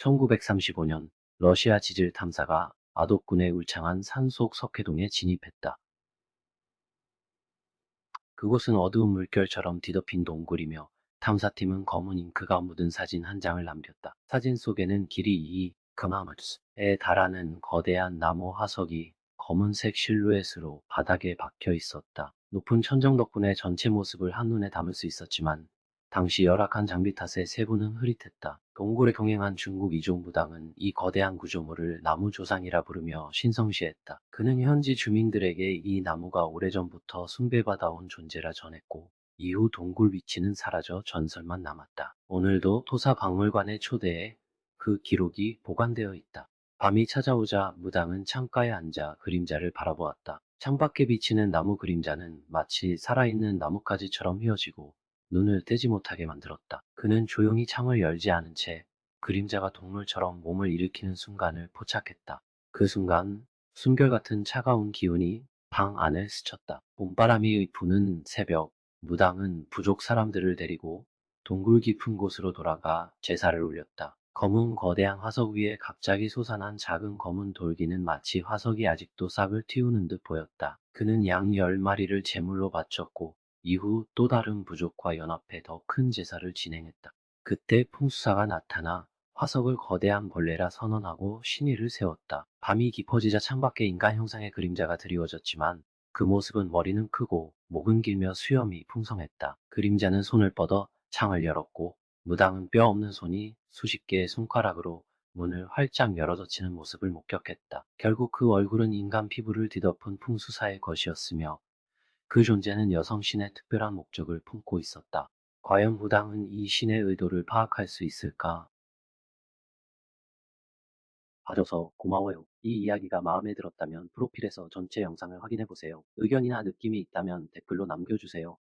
1935년 러시아 지질 탐사가 아독군의 울창한 산속 석회동에 진입했다. 그곳은 어두운 물결처럼 뒤덮인 동굴이며 탐사팀은 검은 잉크가 묻은 사진 한 장을 남겼다. 사진 속에는 길이 2km에 달하는 거대한 나무 화석이 검은색 실루엣으로 바닥에 박혀 있었다. 높은 천정 덕분에 전체 모습을 한눈에 담을 수 있었지만 당시 열악한 장비 탓에 세부는 흐릿했다. 동굴에 동행한 중국 이종부당은 이 거대한 구조물을 나무조상이라 부르며 신성시했다. 그는 현지 주민들에게 이 나무가 오래전부터 숭배받아온 존재라 전했고 이후 동굴 위치는 사라져 전설만 남았다. 오늘도 토사박물관의 초대에 그 기록이 보관되어 있다. 밤이 찾아오자 무당은 창가에 앉아 그림자를 바라보았다. 창밖에 비치는 나무 그림자는 마치 살아있는 나뭇가지처럼 휘어지고 눈을 떼지 못하게 만들었다. 그는 조용히 창을 열지 않은 채 그림자가 동물처럼 몸을 일으키는 순간을 포착했다. 그 순간 숨결 같은 차가운 기운이 방 안을 스쳤다. 봄바람이 부는 새벽, 무당은 부족 사람들을 데리고 동굴 깊은 곳으로 돌아가 제사를 올렸다. 검은 거대한 화석 위에 갑자기 솟아난 작은 검은 돌기는 마치 화석이 아직도 싹을 틔우는 듯 보였다. 그는 양열 마리를 제물로 바쳤고 이후 또 다른 부족과 연합해 더 큰 제사를 진행했다. 그때 풍수사가 나타나 화석을 거대한 벌레라 선언하고 신의를 세웠다. 밤이 깊어지자 창밖에 인간 형상의 그림자가 드리워졌지만 그 모습은 머리는 크고 목은 길며 수염이 풍성했다. 그림자는 손을 뻗어 창을 열었고 무당은 뼈 없는 손이 수십 개의 손가락으로 문을 활짝 열어젖히는 모습을 목격했다. 결국 그 얼굴은 인간 피부를 뒤덮은 풍수사의 것이었으며 그 존재는 여성 신의 특별한 목적을 품고 있었다. 과연 무당은 이 신의 의도를 파악할 수 있을까? 봐줘서 고마워요. 이 이야기가 마음에 들었다면 프로필에서 전체 영상을 확인해보세요. 의견이나 느낌이 있다면 댓글로 남겨주세요.